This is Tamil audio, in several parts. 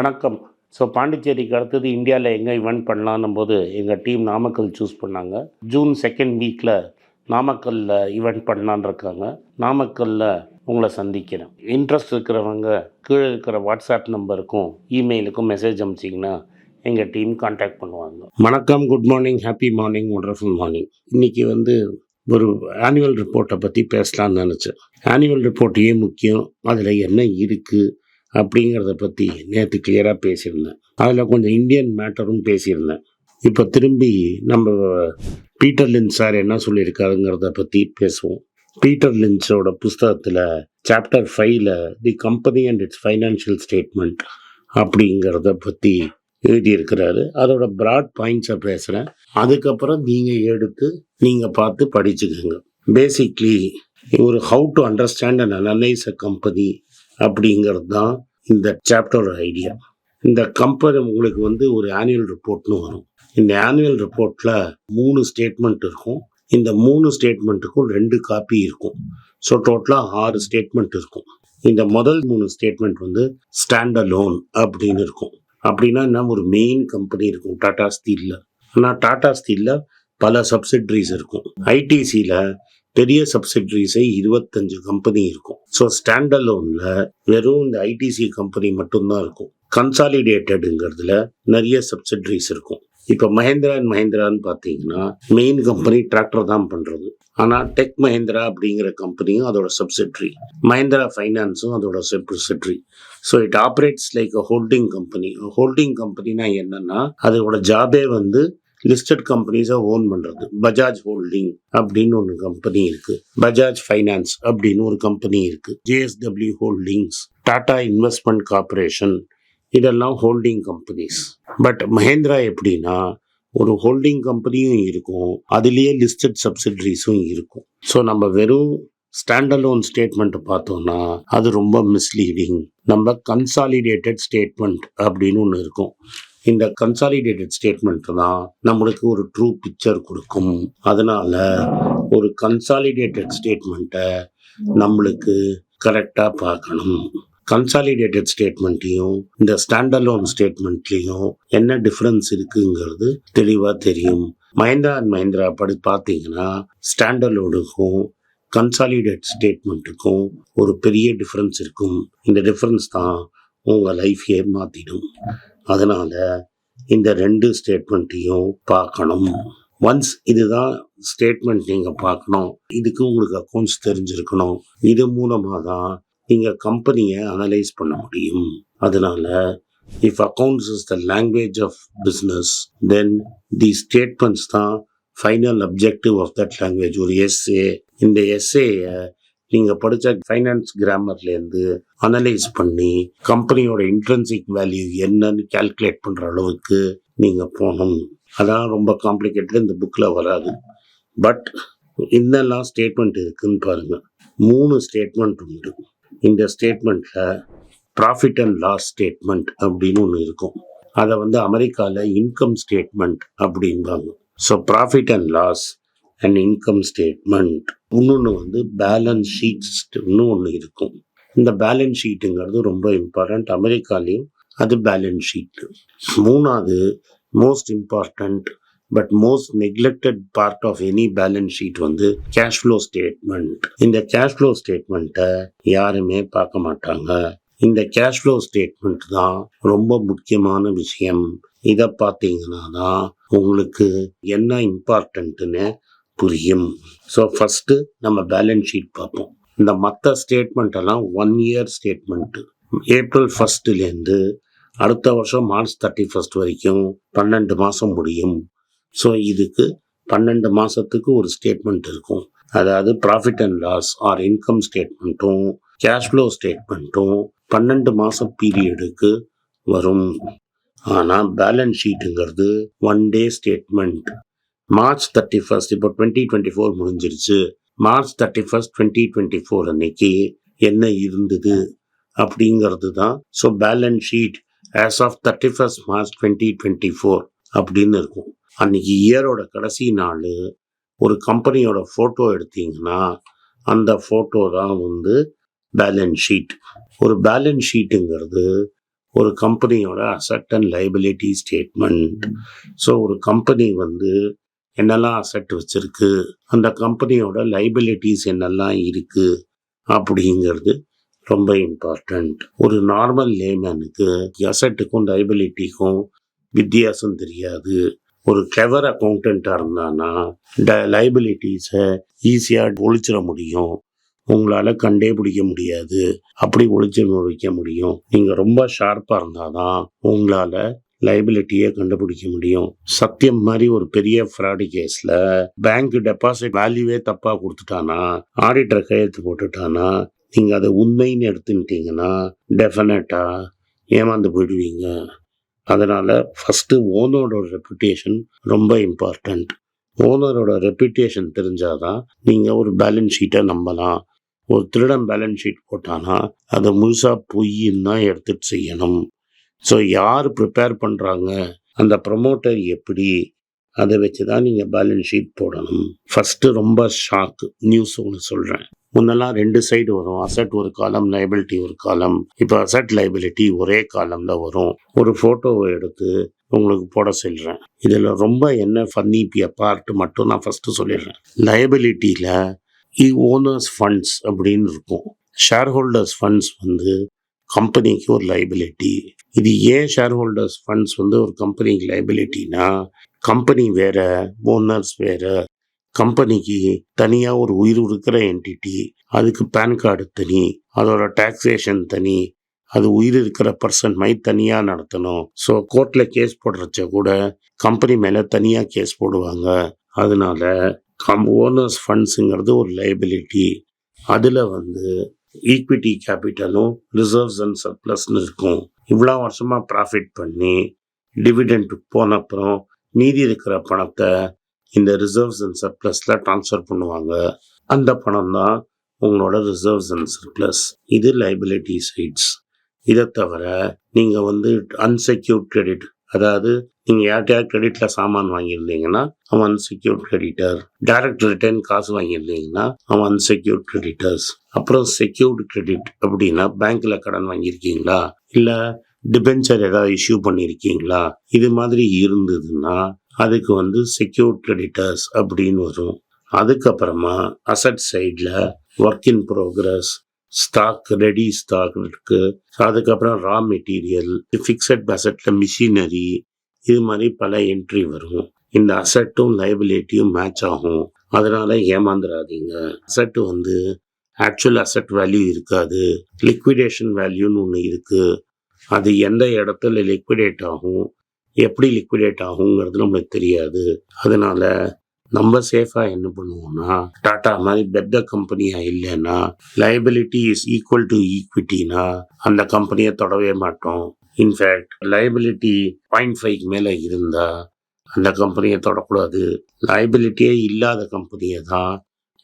வணக்கம். ஸோ பாண்டிச்சேரிக்கு அடுத்தது இந்தியாவில் எங்கே இவெண்ட் பண்ணலான்னும் போது எங்கள் டீம் நாமக்கல் சூஸ் பண்ணாங்க. ஜூன் செகண்ட் வீக்கில் நாமக்கல்லில் ஈவெண்ட் பண்ணலான்னு இருக்காங்க. நாமக்கல்லில் உங்களை சந்திக்கிறேன். இன்ட்ரெஸ்ட் இருக்கிறவங்க கீழே இருக்கிற வாட்ஸ்அப் நம்பருக்கும் இமெயிலுக்கும் மெசேஜ் அனுப்பிச்சிங்கன்னா எங்கள் டீம் காண்டாக்ட் பண்ணுவாங்க. வணக்கம் good morning happy morning wonderful morning இன்றைக்கி வந்து ஒரு ஆனுவல் ரிப்போர்ட்டை பற்றி பேசலாம்னு நினச்சேன். ஆனுவல் ரிப்போர்ட் ஏன் முக்கியம்? அதில் என்ன இருக்குது அப்படிங்கிறத பற்றி நேற்று கிளியராக பேசியிருந்தேன். அதில் கொஞ்சம் இந்தியன் மேட்டரும் பேசியிருந்தேன். இப்போ திரும்பி நம்ம பீட்டர் லின்ச் சார் என்ன சொல்லியிருக்காருங்கிறத பற்றி பேசுவோம். பீட்டர் லின்ச்சோட புஸ்தகத்தில் சாப்டர் ஃபைவ்ல the company and it's financial statement அப்படிங்கிறத பற்றி எழுதியிருக்கிறாரு. அதோட ப்ராட் பாயிண்ட்ஸை பேசுகிறேன் அதுக்கப்புறம் நீங்கள் எடுத்து நீங்கள் பார்த்து படிச்சுக்கோங்க. பேசிக்லி ஒரு how to understand and analyse a company அப்படிங்கிறது தான் இந்த சாப்டரோட ஐடியா இந்த கம்பெனி உங்களுக்கு வந்து ஒரு ஆனுவல் ரிப்போர்ட்னு வரும். இந்த ஆனுவல் ரிப்போர்ட்டில் மூணு ஸ்டேட்மெண்ட் இருக்கும். இந்த மூணு ஸ்டேட்மெண்ட்டுக்கும் ரெண்டு காப்பி இருக்கும். ஸோ டோட்டலாக ஆறு ஸ்டேட்மெண்ட் இருக்கும். இந்த முதல் மூணு ஸ்டேட்மெண்ட் வந்து ஸ்டாண்ட் லோன் அப்படின்னு இருக்கும். அப்படின்னா என்ன? ஒரு மெயின் கம்பெனி இருக்கும். டாடா ஸ்டீலில் ஆனால் டாடா ஸ்டீலில் பல சப்சிட்ரிஸ் இருக்கும். ஐடிசியில் பெரிய சப்சிடரிஸே இருபத்தஞ்சு கம்பெனி இருக்கும். ஸோ ஸ்டாண்டலோனில் வெறும் இந்த ஐடிசி கம்பெனி மட்டும்தான் இருக்கும். கன்சாலிடேட்டடுங்கிறதுல நிறைய சப்சிடரிஸ் இருக்கும். இப்போ மஹேந்திரா அண்ட் மஹேந்திரான்னு பார்த்தீங்கன்னா மெயின் கம்பெனி டிராக்டர் தான் பண்ணுறது ஆனால் டெக் மஹேந்திரா அப்படிங்கிற கம்பெனியும் அதோட சப்சிட்ரி மஹேந்திரா ஃபைனான்ஸும் அதோட subsidiary so it operates like a holding company holding கம்பெனினா என்னன்னா அதோட ஜாபே வந்து லிஸ்டட் கம்பெனிஸை ஓன் பண்ணுறது பஜாஜ் ஹோல்டிங் அப்படின்னு ஒன்று கம்பெனி இருக்குது பஜாஜ் ஃபைனான்ஸ் அப்படின்னு ஒரு கம்பெனி இருக்குது JSW holdings Tata investment corporation இதெல்லாம் ஹோல்டிங் கம்பெனிஸ் பட் மஹேந்திரா எப்படின்னா ஒரு ஹோல்டிங் கம்பெனியும் இருக்கும். அதுலேயே லிஸ்டட் சப்சிடரிஸும் இருக்கும். ஸோ நம்ம வெறும் ஸ்டாண்டலோன் ஸ்டேட்மெண்ட்டை பார்த்தோம்னா அது ரொம்ப மிஸ்லீடிங் நம்ம கன்சாலிடேட்டட் ஸ்டேட்மெண்ட் அப்படின்னு ஒன்று இருக்கும். இந்த கன்சாலிடேட்டட் ஸ்டேட்மெண்ட் தான் நம்மளுக்கு ஒரு ட்ரூ பிக்சர் கொடுக்கும். அதனால ஒரு கன்சாலிடேட்டட் ஸ்டேட்மெண்ட்டை நம்மளுக்கு கரெக்டாக பார்க்கணும். கன்சாலிடேட்டட் ஸ்டேட்மெண்ட்லையும் இந்த ஸ்டாண்டலோன் ஸ்டேட்மெண்ட்லேயும் என்ன டிஃப்ரென்ஸ் இருக்குங்கிறது தெளிவாக தெரியும். மஹிந்திரா அண்ட் மஹேந்திரா படி பார்த்தீங்கன்னா ஸ்டாண்டலோனுக்கும் கன்சாலிடேட் ஸ்டேட்மெண்ட்டுக்கும் ஒரு பெரிய டிஃப்ரென்ஸ் இருக்கும். இந்த டிஃப்ரென்ஸ் தான் உங்கள் லைஃப்பையே மாற்றிடும் அதனால் இந்த ரெண்டு ஸ்டேட்மெண்ட்டையும் பார்க்கணும். ஒன்ஸ் இதுதான் ஸ்டேட்மெண்ட் நீங்கள் பார்க்கணும். இதுக்கு உங்களுக்கு அக்கௌண்ட்ஸ் தெரிஞ்சிருக்கணும். இது மூலமாக தான் நீங்கள் கம்பெனியை அனலைஸ் பண்ண முடியும். அதனால if accounts is the language of business then the statements தான் final objective of that language ஒரு எஸ்ஏ இந்த எஸ்ஏயை நீங்கள் படித்த ஃபைனான்ஸ் கிராமர்லேருந்து அனலைஸ் பண்ணி கம்பெனியோட இன்ட்ரென்சிக் வேல்யூ என்னன்னு கால்குலேட் பண்ணுற அளவுக்கு நீங்கள் போகணும். அதான் ரொம்ப காம்ப்ளிகேட்டட் இந்த புக்கில் வராது. பட் என்னெல்லாம் ஸ்டேட்மெண்ட் இருக்குன்னு பாருங்கள் மூணு ஸ்டேட்மெண்ட் உண்டு. இந்த ஸ்டேட்மெண்ட்டில் ப்ராஃபிட் அண்ட் லாஸ் ஸ்டேட்மெண்ட் அப்படின்னு ஒன்று இருக்கும். அதை வந்து அமெரிக்காவில் இன்கம் ஸ்டேட்மெண்ட் அப்படின்பாங்க so profit and loss and income statement இன்னொன்று வந்து பேலன்ஸ் ஷீட்ஸ்னு ஒன்று இருக்கும். இந்த பேலன்ஸ் ஷீட்டுங்கிறது ரொம்ப இம்பார்ட்டண்ட் அமெரிக்காலையும் அது பேலன்ஸ் ஷீட்டு மூணாவது most important but most neglected part of any balance sheet வந்து கேஷ் ஃப்ளோ ஸ்டேட்மெண்ட் இந்த கேஷ் ஃப்ளோ ஸ்டேட்மெண்ட்டை யாருமே பார்க்க மாட்டாங்க. இந்த கேஷ் ஃப்ளோ ஸ்டேட்மெண்ட் தான் ரொம்ப முக்கியமான விஷயம். இதை பார்த்தீங்கன்னா தான் உங்களுக்கு என்ன இம்பார்ட்டன்ட்டுன்னு புரியும். ஸோ ஃபஸ்ட்டு நம்ம பேலன்ஸ் ஷீட் பார்ப்போம். இந்த மற்ற ஸ்டேட்மெண்ட் எல்லாம் ஒன் இயர் ஸ்டேட்மெண்ட்டு ஏப்ரல் ஃபஸ்ட்டுலேருந்து அடுத்த வருஷம் மார்ச் தேர்ட்டி ஃபஸ்ட் வரைக்கும் பன்னெண்டு மாதம் முடியும். ஸோ இதுக்கு பன்னெண்டு மாதத்துக்கு ஒரு ஸ்டேட்மெண்ட் இருக்கும். அதாவது profit and loss or income ஸ்டேட்மெண்ட்டும் cash flow ஸ்டேட்மெண்ட்டும் பன்னெண்டு மாதம் பீரியடுக்கு வரும். ஆனால் balance ஷீட்டுங்கிறது one day statement March thirty first இப்போ டுவெண்ட்டி டுவெண்ட்டி ஃபோர் முடிஞ்சிருச்சு. March thirty first twenty twenty four அன்னைக்கு என்ன இருந்தது அப்படிங்கிறது தான் so balance sheet as of thirty first March twenty twenty four அப்படின்னு இருக்கும். அன்னைக்கு இயரோட கடைசி நாள் ஒரு கம்பெனியோட ஃபோட்டோ எடுத்தீங்கன்னா அந்த ஃபோட்டோ தான் வந்து பேலன்ஸ் ஷீட் ஒரு பேலன்ஸ் ஷீட்டுங்கிறது ஒரு கம்பெனியோட asset and liability statement so ஒரு கம்பெனி வந்து என்னெல்லாம் அசட் வச்சுருக்கு அந்த கம்பெனியோட லைபிலிட்டிஸ் என்னெல்லாம் இருக்குது அப்படிங்கிறது ரொம்ப இம்பார்ட்டண்ட் ஒரு நார்மல் லேமேனுக்கு அசட்டுக்கும் லைபிலிட்டிக்கும் வித்தியாசம் தெரியாது. ஒரு கிளவர் அக்கௌண்டண்ட்டாக இருந்தானா ட லைபிலிட்டிஸை ஈஸியாக ஒழிச்சிட முடியும். உங்களால் கண்டே பிடிக்க முடியாது. அப்படி ஒழிச்சு வைக்க முடியும். நீங்கள் ரொம்ப ஷார்ப்பாக இருந்தால் தான் உங்களால் லைபிலிட்டியை கண்டுபிடிக்க முடியும். சத்தியம் மாதிரி ஒரு பெரிய ஃப்ராடு கேஸில் பேங்க் டெபாசிட் வேல்யூவே தப்பாக கொடுத்துட்டானா ஆடிட்டர் கையெழுத்து போட்டுட்டானா நீங்கள் அதை உண்மைன்னு எடுத்துக்கிட்டீங்கன்னா டெஃபினட்டாக ஏமாந்து போயிடுவீங்க. அதனால் ஃபஸ்ட்டு ஓனரோட ரெப்புடேஷன் ரொம்ப இம்பார்ட்டண்ட் ஓனரோட ரெப்புடேஷன் தெரிஞ்சாதான் நீங்கள் ஒரு பேலன்ஸ் ஷீட்டை நம்பலாம். ஒரு திருடன் பேலன்ஸ் ஷீட் போட்டானா அதை முழுசாக பொய்ன்னு தான் எடுத்துட்டு செய்யணும். ஸோ யார் ப்ரிப்பேர் பண்ணுறாங்க அந்த ப்ரமோட்டர் எப்படி? அதை வச்சு தான் நீங்கள் பேலன்ஸ் ஷீட் போடணும். ஃபஸ்ட்டு ரொம்ப ஷாக்கு நியூஸ் ஒன்று சொல்கிறேன் முன்னெல்லாம் ரெண்டு சைடு வரும். அசட் ஒரு காலம் லைபிலிட்டி ஒரு காலம் இப்போ அசட் லைபிலிட்டி ஒரே காலமில் வரும். ஒரு ஃபோட்டோவை எடுத்து உங்களுக்கு போட சொல்கிறேன் இதில் ரொம்ப என்ன ஃபன்னி பார்ட் மட்டும் நான் ஃபஸ்ட்டு சொல்லிடுறேன். லைபிலிட்டியில் ஓனர்ஸ் ஃபண்ட்ஸ் அப்படின்னு இருக்கும். ஷேர் ஹோல்டர்ஸ் ஃபண்ட்ஸ் வந்து கம்பெனிக்கு ஒரு லைபிலிட்டி இது ஏன் ஷேர் ஹோல்டர்ஸ் ஃபண்ட்ஸ் வந்து ஒரு கம்பெனிக்கு லைபிலிட்டினா கம்பெனி வேற ஓனர்ஸ் வேற கம்பெனிக்கு தனியாக ஒரு உயிர் இருக்கிற என்டிட்டி அதுக்கு பேன் கார்டு தனி அதோட டாக்ஸேஷன் தனி அது உயிர் இருக்கிற பர்சன் மை தனியாக நடத்தணும். ஸோ கோர்ட்டில் கேஸ் போடுறச்ச கூட கம்பெனி மேலே தனியாக கேஸ் போடுவாங்க. அதனால கம் ஓனர்ஸ் ஃபண்ட்ஸுங்கிறது ஒரு லைபிலிட்டி அதில் வந்து ஈக்விட்டி கேபிட்டலும் ரிசர்வ்ஸ் அண்ட் சர்ப்ளஸ்னு இருக்கும். இவ்வளோ வருஷமாக ப்ராஃபிட் பண்ணி டிவிடெண்ட் போன அப்புறம் மீதி இருக்கிற பணத்தை இந்த ரிசர்வ்ஸ் அண்ட் சர்ப்ளஸில் ட்ரான்ஸ்ஃபர் பண்ணுவாங்க. அந்த பணம் தான் உங்களோட ரிசர்வ்ஸ் அண்ட் சர்ப்ளஸ் இது லைபிலிட்டி சைட்ஸ் இதை தவிர நீங்கள் வந்து அன்செக்யூர்ட் கிரெடிட் அதாவது நீங்கள் யார்கிட்டயா கிரெடிட்டில் சாமான் வாங்கியிருந்தீங்கன்னா அவன் அன்செக்யூர்ட் கிரெடிட்டர் டைரக்ட் ரிட்டர்ன் காசு வாங்கியிருந்தீங்கன்னா அவன் அன்செக்யூர்ட் கிரெடிட்டர்ஸ் அப்புறம் செக்யூர்டு கிரெடிட் அப்படின்னா பேங்க்கில் கடன் வாங்கியிருக்கீங்களா? இல்லை டிபென்ச்சர் ஏதாவது இஷ்யூ பண்ணியிருக்கீங்களா? இது மாதிரி இருந்ததுன்னா அதுக்கு வந்து செக்யூர்ட் கிரெடிட்டர்ஸ் அப்படின்னு வரும். அதுக்கப்புறமா அசட் சைடில் work in progress stock ready stock இருக்கு. அதுக்கப்புறம் ரா மெட்டீரியல் ஃபிக்ஸட் அசட்டில் மிஷினரி இது மாதிரி பல என்ட்ரி வரும். இந்த அசட்டும் லைபிலிட்டியும் மேட்ச் ஆகும். அதனால ஏமாந்துடாதீங்க அசட்டு வந்து ஆக்சுவல் அசட் வேல்யூ இருக்காது. லிக்விடேஷன் வேல்யூன்னு ஒன்று இருக்கு. அது எந்த இடத்துல லிக்விடேட் ஆகும்? எப்படி லிக்விடேட் ஆகுங்கிறது நம்மளுக்கு தெரியாது. அதனால நம்ம சேஃபாக என்ன பண்ணுவோம்னா டாடா மாதிரி பெத்த கம்பெனியாக இல்லைன்னா லைபிலிட்டி இஸ் ஈக்குவல் டு ஈக்விட்டினா அந்த கம்பெனியை தொடவே மாட்டோம். இன்ஃபேக்ட் லைபிலிட்டி பாயிண்ட் ஃபைவ் மேலே இருந்தால் அந்த கம்பெனியை தொடக்கூடாது. லைபிலிட்டியே இல்லாத கம்பெனியை தான்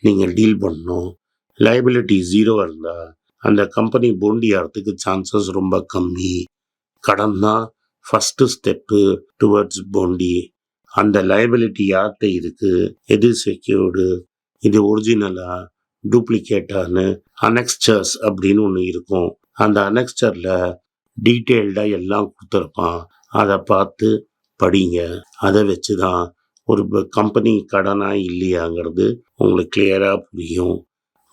நீங்கள் டீல் பண்ணணும். லைபிலிட்டி ஜீரோ இருந்தால் அந்த கம்பெனி போண்டி ஆகிறதுக்கு சான்சஸ் ரொம்ப கம்மி. கடன் தான் ஃபஸ்ட்டு ஸ்டெப்பு டுவர்ட்ஸ் போண்டி அந்த லைபிலிட்டி யார்கிட்ட இருக்கு? எது செக்யூர்டு இது ஒரிஜினலா டூப்ளிகேட்டான்னு அனெக்ஸ்டர்ஸ் அப்படின்னு ஒன்று இருக்கும். அந்த அனெக்ஸ்டரில் டீட்டெயில்டாக எல்லாம் கொடுத்துருப்பான். அதை பார்த்து படிங்க. அதை வச்சு தான் ஒரு கம்பெனி கடனா இல்லையாங்கிறது உங்களுக்கு கிளியராக புரியும்.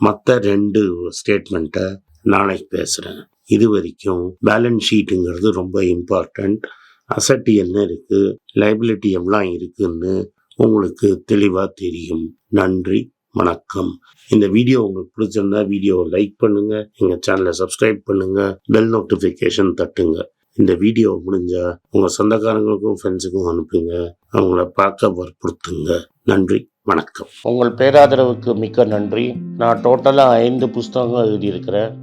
மற்ற ரெண்டு ஸ்டேட்மெண்ட்டை நாளைக்கு பேசுகிறேன் இது வரைக்கும் பேலன்ஸ் ஷீட்டுங்கிறது ரொம்ப இம்பார்ட்டண்ட் அசட் என்ன இருக்கு? லைபிலிட்டி எவ்வளோ இருக்குன்னு உங்களுக்கு தெளிவாக தெரியும். நன்றி வணக்கம். இந்த வீடியோ உங்களுக்கு பிடிச்சிருந்தா வீடியோவை லைக் பண்ணுங்கள் எங்கள் சேனலை சப்ஸ்கிரைப் பண்ணுங்கள் பெல் நோட்டிஃபிகேஷன் தட்டுங்க. இந்த வீடியோ முடிஞ்சால் உங்கள் சொந்தக்காரங்களுக்கும் ஃப்ரெண்ட்ஸுக்கும் அனுப்புங்க. அவங்கள பார்க்க வற்புறுத்துங்க. நன்றி வணக்கம். உங்கள் பேராதரவுக்கு மிக்க நன்றி. நான் டோட்டலாக ஐந்து புஸ்தகங்கள் எழுதியிருக்கிறேன்.